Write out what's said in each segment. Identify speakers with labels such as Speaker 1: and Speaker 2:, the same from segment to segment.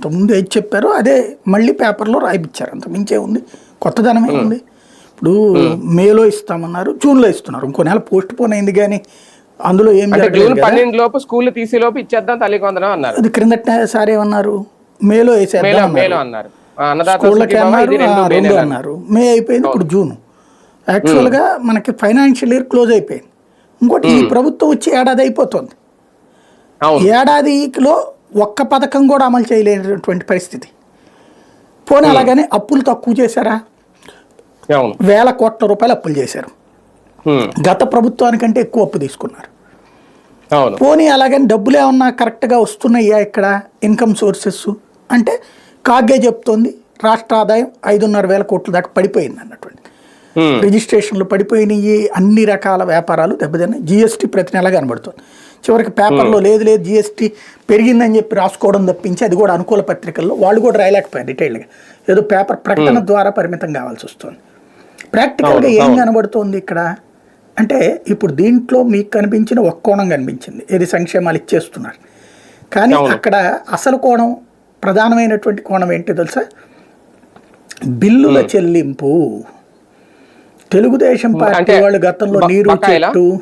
Speaker 1: ఇంతకుముందు ఏది చెప్పారో అదే మళ్ళీ పేపర్లో రాయిపించారు అంత మించే ఉంది కొత్తదనం ఏముంది? ఇప్పుడు మేలో ఇస్తామన్నారు జూన్లో ఇస్తున్నారు. ఇంకో నెల పోస్ట్ పోన్ అయింది కానీ అందులో ఏం
Speaker 2: జూన్. పన్నెండు లోపు స్కూల్ తీసే లోపు ఇచ్చేద్దాం అన్నారు.
Speaker 1: అది క్రిందట సార్ ఏమన్నారు మేలో వేసేద్దాం
Speaker 2: మేలో
Speaker 1: అన్నారు.
Speaker 2: అన్నారు. మే
Speaker 1: అయిపోయింది ఇప్పుడు జూన్. యాక్చువల్గా మనకి ఫైనాన్షియల్ ఇయర్ క్లోజ్ అయిపోయింది. ఇంకోటి ఈ ప్రభుత్వం వచ్చి ఏడాది అయిపోతుంది. ఏడాదిలో ఒక్క పథకం కూడా అమలు చేయలేనటువంటి పరిస్థితి. పోనీ అలాగని అప్పులు తక్కువ చేశారా? వేల కోట్ల రూపాయలు అప్పులు చేశారు.
Speaker 2: ఉమ్,
Speaker 1: గత ప్రభుత్వానికంటే ఎక్కువ అప్పు తీసుకున్నారు. పోనీ అలాగని డబ్బులు ఏమన్నా కరెక్ట్గా వస్తున్నాయా ఇక్కడ ఇన్కమ్ సోర్సెస్? అంటే కాగే చెప్తోంది రాష్ట్ర ఆదాయం ఐదున్నర వేల కోట్ల దాకా పడిపోయింది అన్నటువంటి.
Speaker 2: ఉమ్,
Speaker 1: రిజిస్ట్రేషన్లు పడిపోయినాయి అన్ని రకాల వ్యాపారాలు దెబ్బతిన్నాయి. జిఎస్టీ ప్రతి నెల కనబడుతుంది. చివరికి పేపర్లో లేదు లేదు జిఎస్టీ పెరిగిందని చెప్పి రాసుకోవడం తప్పించి అది కూడా అనుకూల పత్రికల్లో వాళ్ళు కూడా రాయలేకపోయారు డీటెయిల్గా ఏదో పేపర్ ప్రకటన ద్వారా పరిమితం కావాల్సి వస్తుంది. ప్రాక్టికల్గా ఏం. కనబడుతోంది ఇక్కడ? అంటే ఇప్పుడు దీంట్లో మీకు కనిపించిన ఒక కోణం కనిపించింది. ఏది సంక్షేమాలు ఇచ్చేస్తున్నారు. కానీ. అక్కడ అసలు కోణం ప్రధానమైనటువంటి కోణం ఏంటి తెలుసా? బిల్లుల చెల్లింపు. తెలుగుదేశం పార్టీ వాళ్ళు గతంలో నీరు? చెట్టు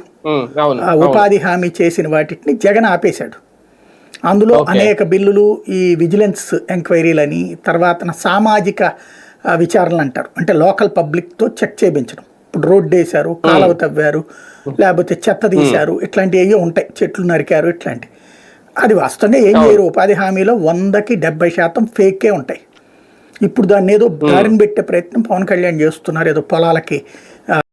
Speaker 1: ఉపాధి హామీ చేసిన వాటిని జగన్ ఆపేశాడు. అందులో. అనేక బిల్లులు ఈ విజిలెన్స్ ఎంక్వైరీలని తర్వాత సామాజిక విచారణలు అంటారు. అంటే లోకల్ పబ్లిక్తో చెక్ చేయించడం. ఇప్పుడు రోడ్డు వేశారు కాలువ తవ్వారు లేకపోతే చెత్త తీశారు ఇట్లాంటివి ఏవో ఉంటాయి. చెట్లు నరికారు ఇట్లాంటివి. అది వాస్తవంగా ఏం చేయరు. ఉపాధి హామీలో వందకి డెబ్బై శాతం ఫేకే ఉంటాయి. ఇప్పుడు దాన్ని ఏదో దారిని పెట్టే ప్రయత్నం పవన్ కళ్యాణ్ చేస్తున్నారు. ఏదో పొలాలకి